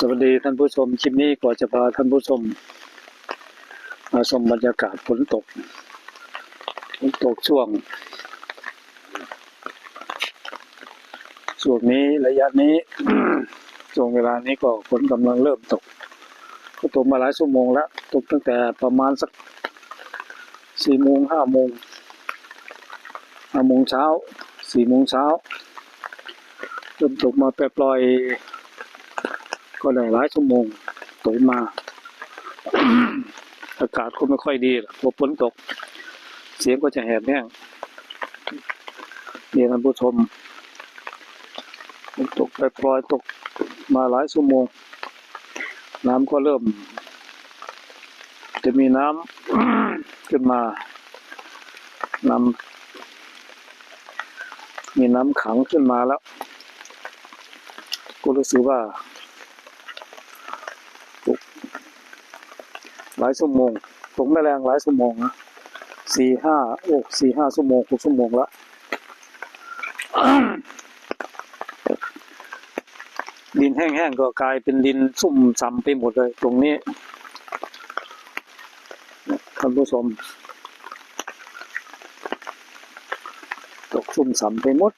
สวัสดีท่านผู้ชมคลิปนี้ก็จะพาท่านผู้ชม มาชมบรรยากาศฝนตกฝนตกช่วงช่วงนี้ระยะนี้ช่วงเวลานี้ก็ฝนกำลังเริ่มตก ก็ตกมาหลายชั่วโมงแล้วตกตั้งแต่ประมาณสักสี่โมงห้าโมงห้าโมงเช้าสี่โมงเช้าเริ่มตกมาแปรปลอย ก็ได้หลายชั่วโมงตกมา อากาศก็ไม่ค่อยดีหรอกพอฝนตก เสียงก็จะแหบแห้งนี่ยท่านผู้ชมตกไปปล่อยตกมาหลายชั่วโมง น้ำก็เริ่ม จะมีน้ำขึ้นมาน้ำมีน้ำขังขึ้นมาแล้ว ก็รู้สึกว่า หลายชั่วโมงตกไม่แรงหลายชั่วโมงนะสี่ห้าโอ้สี่ห้าชั่วโมงหกชั่วโมงละดินแห้งๆก็กลายเป็นดินซุ่มซ้ำไปหมดเลย ตรงนี้ท่านผู้ชมตกซุ่มซ้ำไปหมด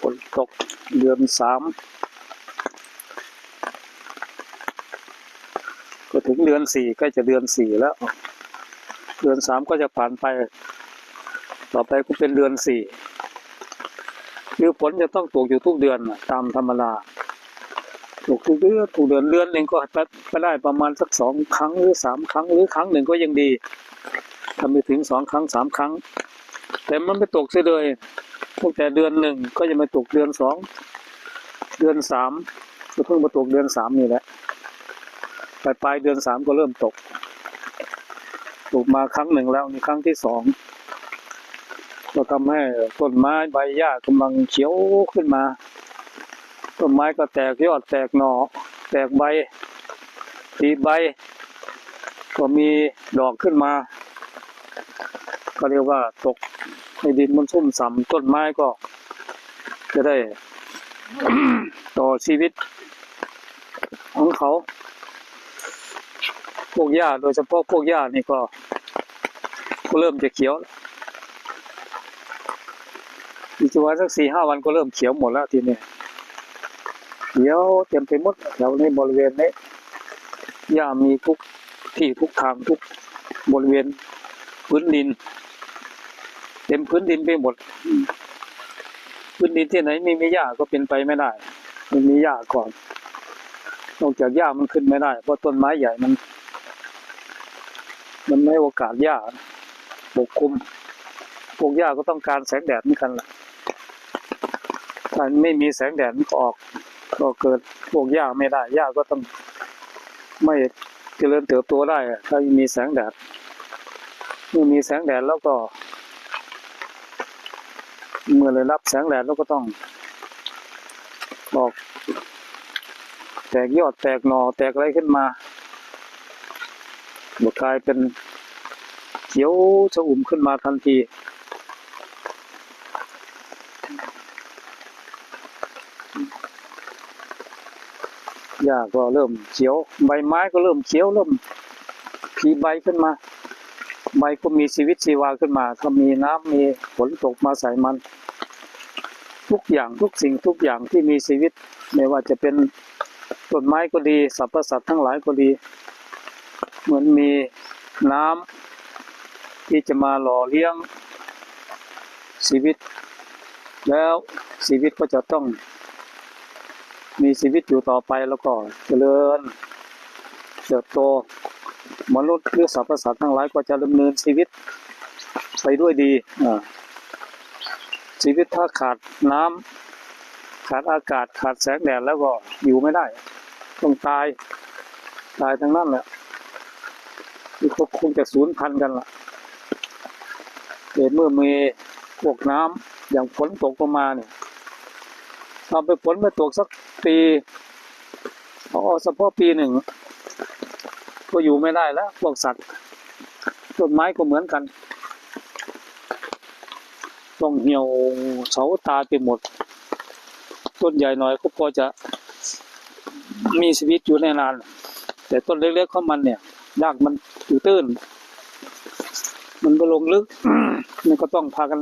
ฝน ตกเดือนสามก็ถึงเดือนสี่ใกล้จะเดือนสี่แล้ว เดือนสามก็จะผ่านไป ต่อไปก็เป็นเดือนสี่คือฝนจะต้องตกอยู่ทุกเดือนตามธรรมดาตกทุกเดือนทุกเดือนเดือนหนึ่งก็ไปได้ประมาณสักสองครั้งหรือสามครั้งหรือครั้งหนึ่งก็ยังดีทำไปถึงสองครั้งสามครั้ง แต่มันไม่ตกเสียเลย ตั้งแต่เดือนหนึ่งก็จะมาตกเดือนสองเดือนสามก็เพิ่งมาตกเดือนสามนี่แหละปลายปลายเดือนสามก็เริ่มตก ตกมาครั้งหนึ่งแล้วนี่ครั้งที่สองก็ทำให้ต้นไม้ใบหญ้ากำลังเขียวขึ้นมา ต้นไม้ก็แตกยอดแตกหน่อแตกใบตีใบ ก็มีดอกขึ้นมา ก็เรียกว่าตก ให้ดินมันชุ่มฉ่ำต้นไม้ก็ จะได้ ต่อชีวิต ของเขา พวกหญ้าโดยเฉพาะพวกหญ้านี่ก็ก็เริ่มจะเขียวอีกวันสักสี่ห้าวันก็เริ่มเขียวหมดแล้วทีนี้เขียวเต็มไปหมดแถวนี้บริเวณนี้หญ้ามีทุกที่ทุกทางทุกบริเวณพื้นดิน เต็มพื้นดินไปหมด พื้นดินที่ไหนไม่มีหญ้าก็เป็นไปไม่ได้มันมีหญ้าก่อน นอกจากหญ้ามันขึ้นไม่ได้ เพราะต้นไม้ใหญ่มัน มันไม่โอกาสหญ้าปกคลุมพวกหญ้าก็ต้องการแสงแดดเหมือนกันแหละถ้าไม่มีแสงแดดมันก็ออก ก็เกิดพวกหญ้าไม่ได้หญ้าก็ต้องไม่เจริญเติบโตได้ ถ้ามีแสงแดดเมื่อมีแสงแดดแล้วก็ เมื่อได้รับแสงแดดแล้วก็ต้องออกแตกยอดแตกหนอแตกอะไรขึ้นมาบกลายเป็นเขียวชอุ่มขึ้นมาทันที หญ้าก็เริ่มเขียว ใบไม้ก็เริ่มเขียวเริ่มผีใบขึ้นมา ใบก็มีชีวิตชีวาขึ้นมา ถ้ามีน้ำมีฝนตกมาใส่มัน ทุกอย่างทุกสิ่งทุกอย่างที่มีชีวิต ไม่ว่าจะเป็นต้นไม้ก็ดีสรรพสัตว์ทั้งหลายก็ดี เหมือนมีน้ำที่จะมาหล่อเลี้ยงชีวิต แล้วชีวิตก็จะต้อง มีชีวิตอยู่ต่อไปแล้วก็เจริญเติบโต มนุษย์หรือสรรพสัตว์ทั้งหลายก็จะดำเนินชีวิตไปด้วยดีชีวิตถ้าขาดน้ำขาดอากาศขาดแสงแดดแล้วก็อยู่ไม่ได้ ต้องตายตายทั้งนั้นแหละคือเขาคงจะสูญพันธุ์กันล่ะแต่เมื่อมีพวกน้ำอย่างฝนตกลงมาเนี่ยเอาไปฝนไม่ตกสักปีเอาเฉพาะปีหนึ่ง ก็อยู่ไม่ได้แล้วพวกสัตว์ต้นไม้ก็เหมือนกัน ต้องเหี่ยวเสาตายไปหมด ต้นใหญ่หน่อยก็พอจะมีชีวิตอยู่ในนาน แต่ต้นเล็กๆของมันเนี่ยรากมันอยู่ตื้น มันก็ลงลึก มันก็ต้องพากัน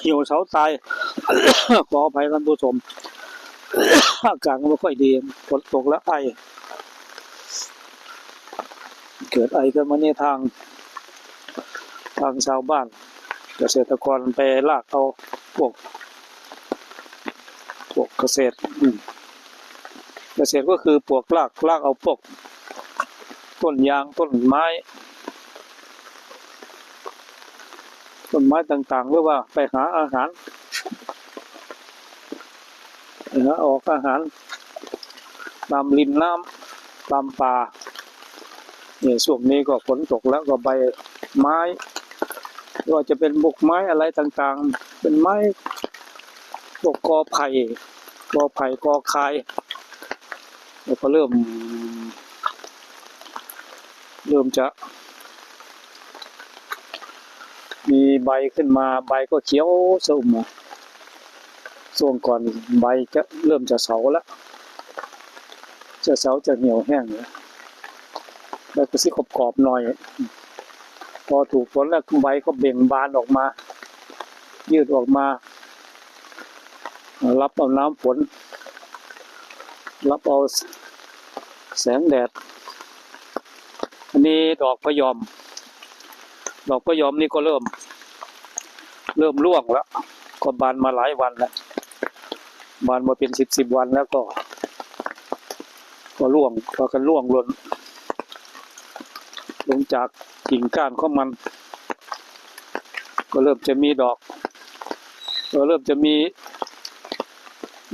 เหี่ยวเสาตายขออภัยท่านผู้ชมอากาศก็ไม่ค่อยดีฝนตกแล้วไอ เกิดไอขึ้นมาในทางทางชาวบ้าน เกษตรกรไปลากเอาพวกพวกเกษตรอืเกษตรก็คือปลวกลากลากเอาพวกต้นยางต้นไม้ต้นไม้ต่างๆหรือว่าไปหาอาหารไปหาออกอาหารตามริมน้ำตามป่า นี่ช่วงนี้ก็ฝนตกแล้วก็ใบไม้ว่าจะเป็นบุกไม้อะไรต่างๆ เป็นไม้พวกกอไผ่กอไผ่กอคายแล้วก็เริ่ม เริ่มจะ มีใบขึ้นมาใบก็เขียวส้มอะช่วงก่อนใบจะเริ่มจะเสาแล้วจะเสาจะเหี่ยวแห้งแล้ว แล้วก็สิกรอบๆหน่อย พอถูกฝนแล้วใบก็เบ่งบานออกมา ยืดออกมา รับเอาน้ำฝน รับเอาแสงแดด อันนี้ดอกพยอม ดอกพยอมนี่ก็เริ่ม เริ่มร่วงแล้ว ก็บานมาหลายวันแล้ว บานมาเป็นสิบสิบวันแล้วก็ ก็ร่วงพากันร่วงหล่น ลงจากกิ่งก้านของมัน ก็เริ่มจะมีดอก ก็เริ่มจะมี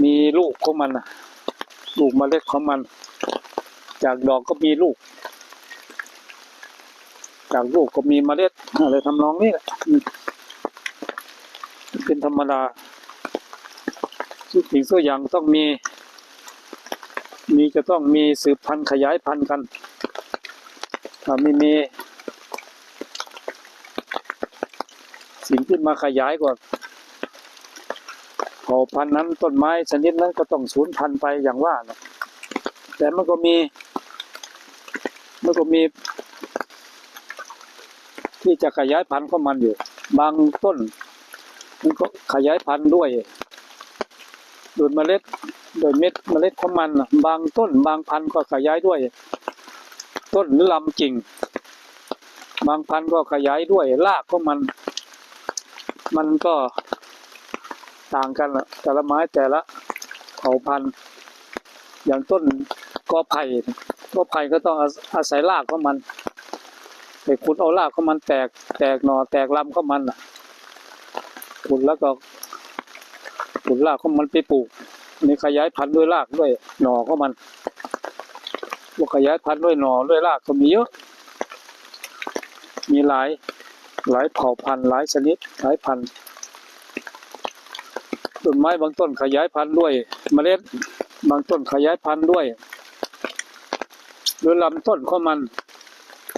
มีลูกของมันลูกเมล็ดของมัน จากดอกก็มีลูก จากลูกก็มีเมล็ดอะไรทำนองนี้เป็นธรรมดาทุกสิ่งทุกอย่างต้องมี มีจะต้องมีสืบพันธุ์ขยายพันธุ์กัน ถ้าไม่มี สิ่งที่มาขยายกว่าเผ่าพันธุ์นั้นต้นไม้ชนิดนั้นก็ต้องสูญพันธุ์ไปอย่างว่านะแต่มันก็มีมันก็มี ที่จะขยายพันธุ์ของมันอยู่ บางต้น มันก็ขยายพันธุ์ด้วยโดยเมล็ดโดยเม็ดเมล็ดของมันบางต้น บางพันธุ์ก็ขยายด้วย ต้นหรือลำกิ่งบางพันธุ์ก็ขยายด้วยรากของมัน มันก็ต่างกันละแต่ละไม้แต่ละเผ่าพันธุ์ อย่างต้นกอไผ่กอไผ่ก็ต้องอาศัยรากของมันไปขุดเอารากของมันแตกแตกหน่อแตกลำของมันขุดแล้วก็ขุดรากของมันไปปลูกนี่ขยายพันธุ์ด้วยรากด้วยหน่อของมัน พวกขยายพันธุ์ด้วยหน่อด้วยรากก็มีเยอะมีหลายหลายเผ่าพันธุ์หลายชนิดหลายพันธุ์ต้นไม้บางต้นขยายพันธุ์ด้วย เมล็ดบางต้นขยายพันธุ์ด้วยด้วยลำต้นของมัน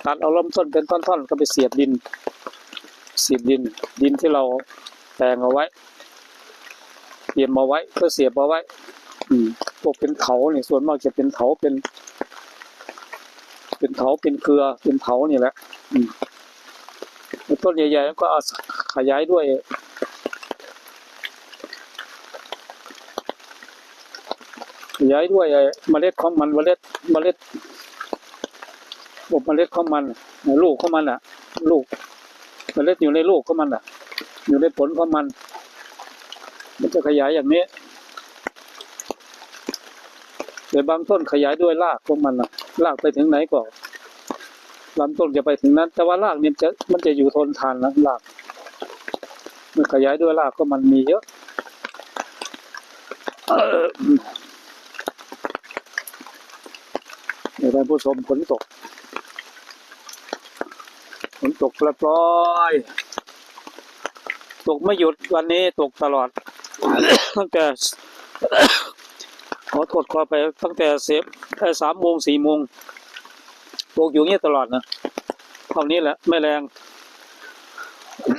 ตัดเอาลำต้นเป็นท่อนๆก็ไปเสียบดิน เสียบดิน ดินที่เราแต่งเอาไว้เตรียมเอาไว้เพื่อเสียบเอาไว้อืมพวกเป็นเถาเนี่ยส่วนมากจะเป็นเถาเป็น เป็นเถาเป็นเครือเป็นเถานี่แหละต้นใหญ่ๆก็ขยายด้วยขยายด้วยไอ้เมล็ดของมันเมล็ดเมล็ดพวกเมล็ดของมันน่ะลูกของมันอะ ลูกเมล็ดอยู่ในลูกของมันอะ อยู่ในผลของมัน มันจะขยายอย่างนี้ แต่บางต้นขยายด้วยรากของมันอะรากไปถึงไหนก็ลำต้นจะไปถึงนั้น แต่ว่ารากเนี่ยจะมันจะอยู่ทนทานนะรากมันขยายด้วยรากก็มันมีเยอะเดี๋ยวท่านผู้ชมฝนตกฝนตกปล่อยตกไม่หยุดวันนี้ตกตลอดตั้งแต่ อโทษขอไปตั้งแต่เสพแต่สามโมงสี่โมงโบกอยู่อย่างนี้ตลอดนะเท่านี้แหละไม่แรง